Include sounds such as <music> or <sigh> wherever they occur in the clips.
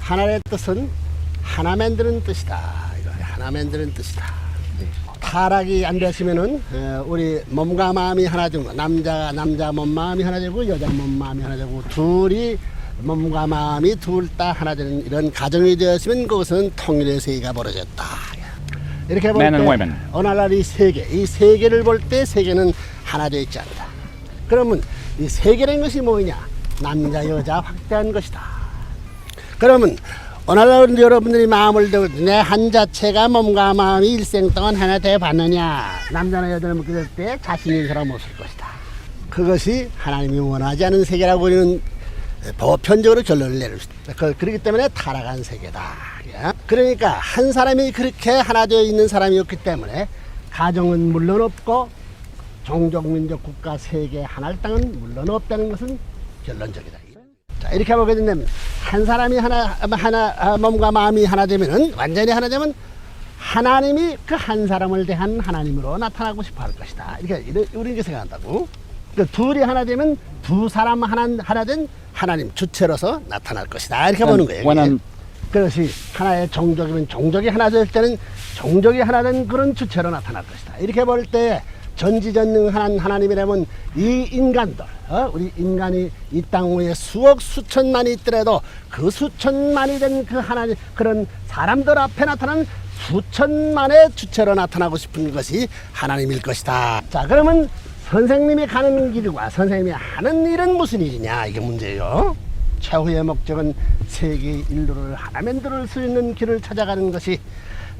하나의 뜻은 하나 만드는 뜻이다. 이거 하나 만드는 뜻이다. 타락이 안 되시면은 어, 우리 몸과 마음이 하나 되고 남자 남자 몸 마음이 하나 되고 여자 몸 마음이 하나 되고 둘이 몸과 마음이 둘 다 하나 되는 이런 가정이 되었으면 그것은 통일의 세계가 벌어졌다. 이렇게 볼 Men and 때 women. 어느 날이 세계, 이 세계를 볼 때 세계는 하나 되어 있지 않다. 그러면 이 세계라는 것이 뭐냐? 남자 여자 확대한 것이다. 그러면 오늘 여러분들이 마음을 두고 내 한 자체가 몸과 마음이 일생 동안 하나 돼 봤느냐 남자나 먹게 될때 자신 있는 사람 없을 것이다 그것이 하나님이 원하지 않은 세계라고 우리는 보편적으로 결론을 내릴 수 있다 그- 그렇기 때문에 타락한 세계다 예? 그러니까 한 사람이 그렇게 하나 되어 있는 사람이었기 때문에 가정은 물론 없고 종족 민족 국가 세계 하나의 땅은 물론 없다는 것은 결론적이다. 자 이렇게 보게 된다면 한 사람이 하나 하나 아, 몸과 마음이 하나 되면은 완전히 하나 되면 하나님이 그 한 사람을 대한 하나님으로 나타나고 싶어 할 것이다. 이렇게 우리 이렇게 생각한다고. 그 둘이 하나 되면 두 사람 하나 하나 된 하나님 주체로서 나타날 것이다. 이렇게 보는 거예요. I'm- 그것이 하나의 종족이면 종족이 하나 될 때는 종족이 하나 된 그런 주체로 나타날 것이다. 이렇게 볼 때 전지전능한 하나님이라면 이 인간들, 어? 우리 인간이 이 땅 위에 수억 수천만이 있더라도 그 수천만이 된 그 하나님 그런 사람들 앞에 나타난 수천만의 주체로 나타나고 싶은 것이 하나님일 것이다. 자, 그러면 선생님이 가는 길과 선생님이 하는 일은 무슨 일이냐 이게 문제예요. 최후의 목적은 세계 인류를 하나 만들 수 있는 길을 찾아가는 것이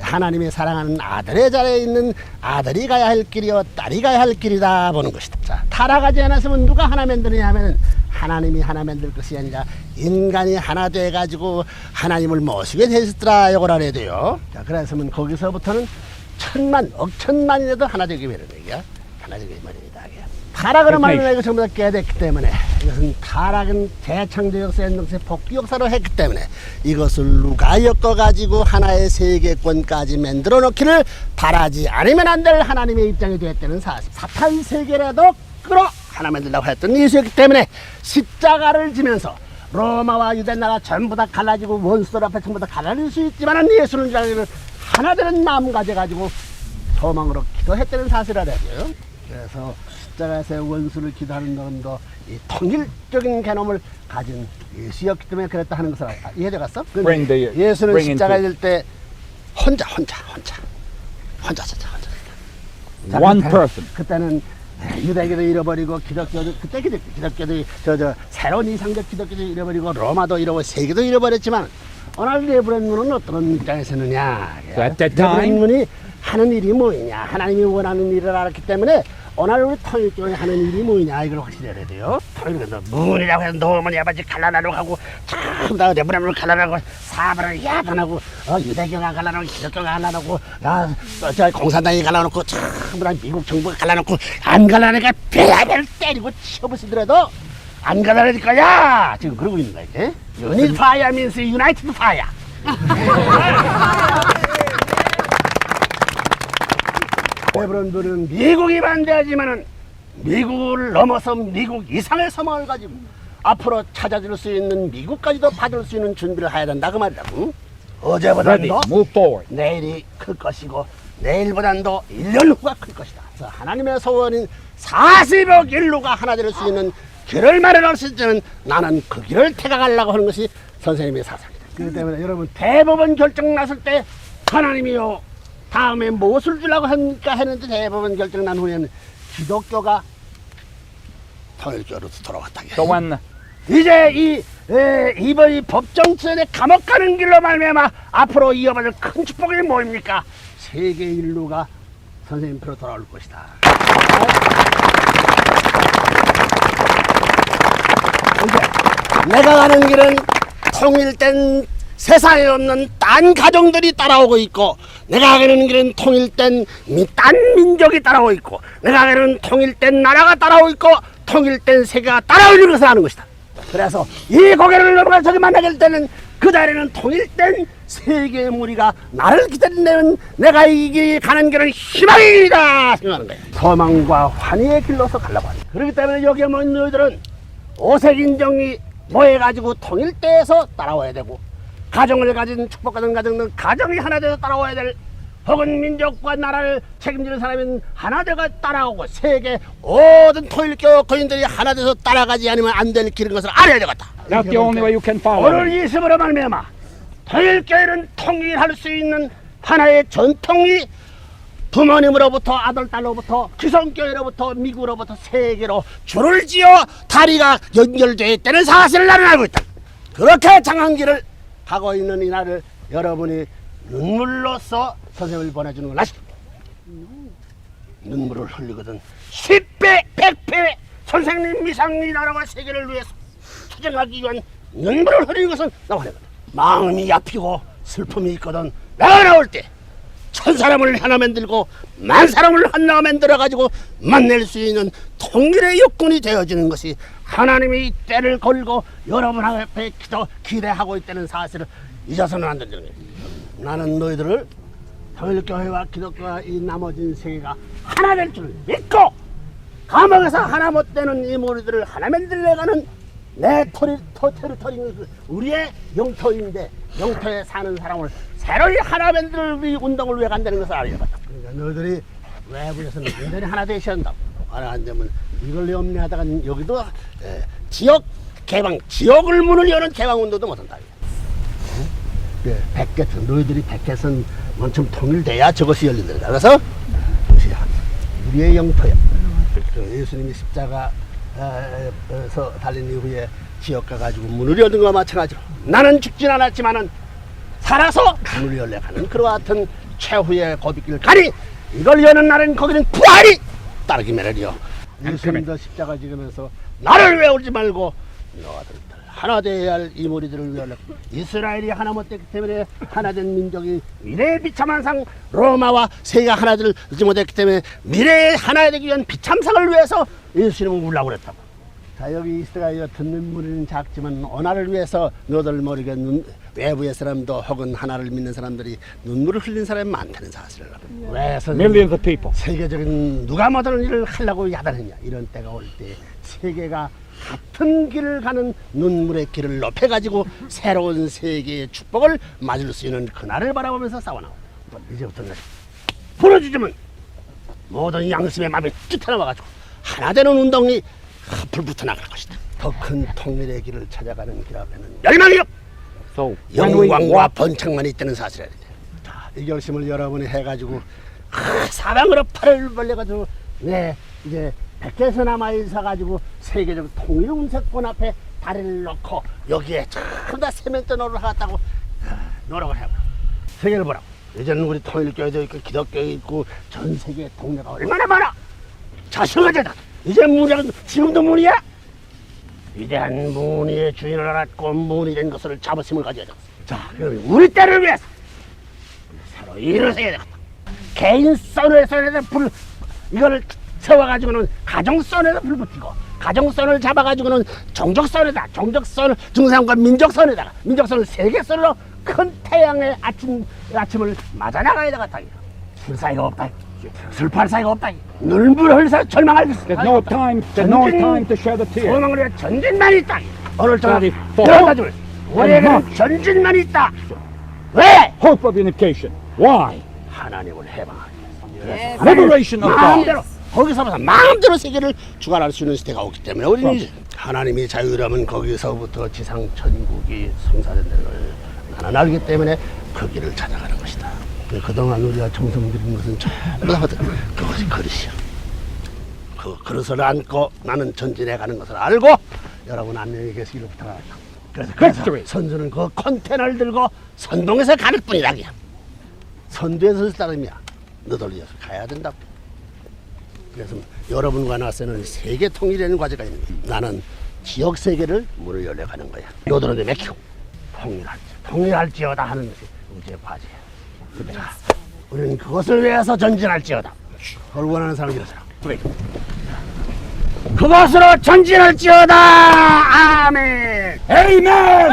하나님이 사랑하는 아들의 자리에 있는 아들이 가야 할 길이요 딸이 가야 할 길이다 보는 것이다. 자, 타락하지 않았으면 누가 하나 만드느냐 하면은 하나님이 하나 만들 것이 아니라 인간이 하나 돼 가지고 하나님을 모시게 되셨더라 이걸 알아야 돼요. 자, 그래서면 거기서부터는 천만 억천만이라도 하나 되기 위한 얘기야. 하나 되기 위함이다. 이게. 타락으로 그렇구나. 말로 이거 전부 다 깨닫기 때문에 이것은 타락은 대창조 역사 연동세 복귀 역사로 했기 때문에 이것을 누가 엮어가지고 하나의 세계권까지 만들어 놓기를 바라지 않으면 안 될 하나님의 입장이 되었다는 사실 사탄 세계라도 끌어 하나 만들려고 했던 예수였기 때문에 십자가를 지면서 로마와 유대 나라 전부 다 갈라지고 원수들 앞에 전부 다 갈라질 수 있지만 예수는 자기를 하나 되는 마음 가져가지고 소망으로 기도했다는 사실을 알아야 돼요. 그래서 십자가에서 원수를 기도하는 놈도 이 통일적인 개념을 가진 예수였기 때문에 그랬다 하는 것을 아, 이해돼갔어? Bring the- 예수는 bring 십자가에 into- 질 때 혼자 혼자 혼자 혼자 진짜 혼자. 자, One 그때- person. 그때는 유대교도 잃어버리고 기독교도 그때 기독, 기독교도 저 저 새로운 이상적 기독교도 잃어버리고 로마도 잃어버리고 세계도 잃어버렸지만 오늘 레브런문은 어떤 입장에 서느냐? So at that time- 레브런문이 하는 일이 뭐냐? 하나님이 원하는 일을 알았기 때문에 오늘 우리 통일교회 하는 일이 뭐냐 이걸 확실히 알아야 돼요. 통일교도 문이라고 해서 너머니 아버지 갈라나려고 하고 참다 레브런문을 갈라나고 사바를 야단하고 어, 유대교가 갈라놓고 기독교가 갈라놓고 야, 어, 저 공산당이 갈라놓고 다 미국 정부가 갈라놓고 안 갈라니까 배야를 때리고 쳐부시더라도 안 갈라낼 거야! 지금 그러고 있는 거야 이제. 유닛 파이어 means united fire <laughs> 레브런들은 미국이 반대하지만은 미국을 넘어서 미국 이상의 소망을 가지고 앞으로 찾아줄 수 있는 미국까지도 받을 수 있는 준비를 해야 된다 그 말이라고 어제보다 Ready, 더. 내일이 클 것이고 내일보단 더 1년 후가 클 것이다. 그래서 하나님의 소원인 40억 인류가 하나 될 수 있는 길을 마련할 수 있는 나는 그 길을 태가가려고 하는 것이 선생님의 사상이다. 그렇기 때문에 여러분 대법원 결정 났을 때 하나님이요 다음에 무엇을 주려고 하니까 했는데 대법원 결정 난 후에는 기독교가 통일교로서 돌아왔다. So when 이제 이 에, 이번 이 법정선에 감옥 가는 길로 말미암아 앞으로 이어받을 큰 축복이 뭐입니까? 세계 인류가 선생님 표로 돌아올 것이다. 이제 내가 가는 길은 통일된 세상에 없는 딴 가정들이 따라오고 있고 내가 가는 길은 통일된 미- 딴 민족이 따라오고 있고 내가 가는 통일된 나라가 따라오고 있고 통일된 세계가 따라오는 것을 하는 것이다. 그래서 이 고개를 넘어가 저기 만나게 될 때는 그 자리는 통일된 세계의 무리가 나를 기다리는 내가 이기 가는 길은 희망의 길이다 생각하는 거예요. 소망과 환희의 길로서 가려고 합니다. 그렇기 때문에 여기에 모인 너희들은 오색 인정이 모여가지고 통일대에서 따라와야 되고 가정을 가진 축복받은 가정은 가정이 하나 되어 따라와야 될 혹은 민족과 나라를 책임지는 사람은 하나 되어 따라오고 세계 모든 토일교 거인들이 하나 돼서 따라가지 않으면 안 될 길인 것을 알아야 되겠다. That's the only way you can follow 오늘. 이 스으로 말미암아 토일교회는 통일할 수 있는 하나의 전통이 부모님으로부터 아들 딸로부터 기성교회로부터 미국으로부터 세계로 줄을 지어 다리가 연결되어 있다는 사실을 나는 알고 있다. 그렇게 장한길을 가고 있는 이 날을 여러분이 눈물로써 선생님을 보내주는 건 아시죠? 눈물을 흘리거든. 10배, 100배 선생님 미상이 나라와 세계를 위해서 투쟁하기 위한 눈물을 흘리는 것은 거든. 마음이 아프고 슬픔이 있거든. 내가 나올 때 천 사람을 하나 만들고 만 사람을 하나 만들어 가지고 만날 수 있는 통일의 육군이 되어지는 것이 하나님이 때를 걸고 여러분 앞에 기도 기대하고 있다는 사실을 잊어서는 안 된다는 거예요. 나는 너희들을 통일교회와 기독교와 이 나머진 세계가 하나 될 줄 믿고 감옥에서 하나 못 되는 이 무리들을 하나 만들려가는 내 토리, 토, 테리토리는 그 우리의 영토인데 영토에 사는 사람을 새로이 하나 만들 우리 운동을 위해 간다는 것을 알려봤다. 그러니까 너희들이 외부에서는 완전히 하나 되셔야 한다. 하나 안 되면 이걸 염려하다가 여기도 에, 지역 개방, 지역을 문을 여는 개방 운동도 못한다. 예, 백개선 너희들이 백개선 원점 통일돼야 저것이 열린다. 그래서 우리의 영토야. 그 예수님이 십자가 에서 달린 이후에 지역 가가지고 문을 여는 것과 마찬가지로 나는 죽진 않았지만은 살아서 문을 열려 가는 그와 같은 최후의 고비길 가니 이걸 여는 날은 거기는 부활이 따르기 매를이요. 예수님도 십자가 지으면서 나를 외우지 말고 너희들 하나 되어야 할 이 무리들을 위하여 이스라엘이 하나 못됐기 때문에 하나 된 민족이 미래의 비참한상 로마와 세계가 하나 되지 못했기 때문에 미래의 하나 되기 위한 비참상을 위해서 예수님은 울라고 그랬다고. 자 여기 이스라엘 듣는 무리는 작지만 언어를 위해서 너들 모르게 눈, 외부의 사람도 혹은 하나를 믿는 사람들이 눈물을 흘린 사람이 많다는 사실을 왜 선생님 Millions of people. 세계적인 누가 못하는 일을 하려고 야단했냐. 이런 때가 올 때 세계가 같은 길을 가는 눈물의 길을 높여 가지고 새로운 세계의 축복을 맞을 수 있는 그날을 바라보면서 싸워나오 이제부터는 부러지지면 모든 양심의 마음이 찢어나와가지고 하나 되는 운동이 앞을 붙어 나갈 것이다 더 큰 통일의 길을 찾아가는 길 앞에는 열망이요 So 영광과 번창만 있다는 사실이야. 자, 이 결심을 여러분이 해가지고 아, 사방으로 팔을 벌려가지고 네 이제 백개서 남아 있어가지고 세계적 통일 운세권 앞에 다리를 놓고 여기에 전부 다 세면대 노를 하겠다고 아, 노력을 해봐. 세계를 보라고. 예전에 우리 통일교회도 있고 기독교 있고 전 세계 동네가 얼마나 많아. 자신가제다. 이제 문이랑 지금도 문이야. 위대한 무늬의 주인을 알았고 무늬된 것을 자부심을 가져야. 자, 그럼 우리 때를 위해서 새로 일을 해야 되겠다. 개인 선에서 불 이거를 세워가지고는 가정선에다 불 붙이고 가정선을 잡아가지고는 종족선에다 종족선을 중상과 민족선에다가 민족선을 세계선으로 큰 태양의 아침 아침을 맞아 나가야 되겠다. 술 사이가 없다. 슬퍼할 사이가 없다. 눈물 흘려 서 절망할 there's no time, there's no time to shed a tear. 소망을 위해 전진만 있다. 오늘 저녁 Study for 들어가지고 우리에게는. 전진만 있다. 왜? Hope of unification. Why? 하나님을 해방하기 위해서. Liberation of God. 마음대로 거기서부터 마음대로 세계를 주관할 수 있는 시대가 오기 때문에 우리는 이제 하나님이 자유라면 거기서부터 지상 천국이 성사된다는 걸 나는 알기 때문에 그 길을 찾아가는 것이다. 그동안 우리가 정성 들인 것은 전부 다 그것이 그릇이야. 그 그릇을 안고 나는 전진해 가는 것을 알고 여러분 안녕히 계시기를 부탁합니다. 그래서, 그래서. 선수는 그 컨테너를 들고 선동에서 가는 뿐이다 그냥. 선두에 설 사람이야. 너들 위해서 가야 된다고. 그래서 여러분과 나서는 세계 통일이라는 과제가 있는 거야. 나는 지역 세계를 문을 열려 가는 거야. 너들은 내 맥히고 통일할지 통일할지어다 하는 것이 우리의 과제야. 자, 우리는 그것을 위해서 전진할지어다. 그걸 원하는 사람이 이러잖아. 그래. 그것으로 전진할지어다. 아멘. 에이멘.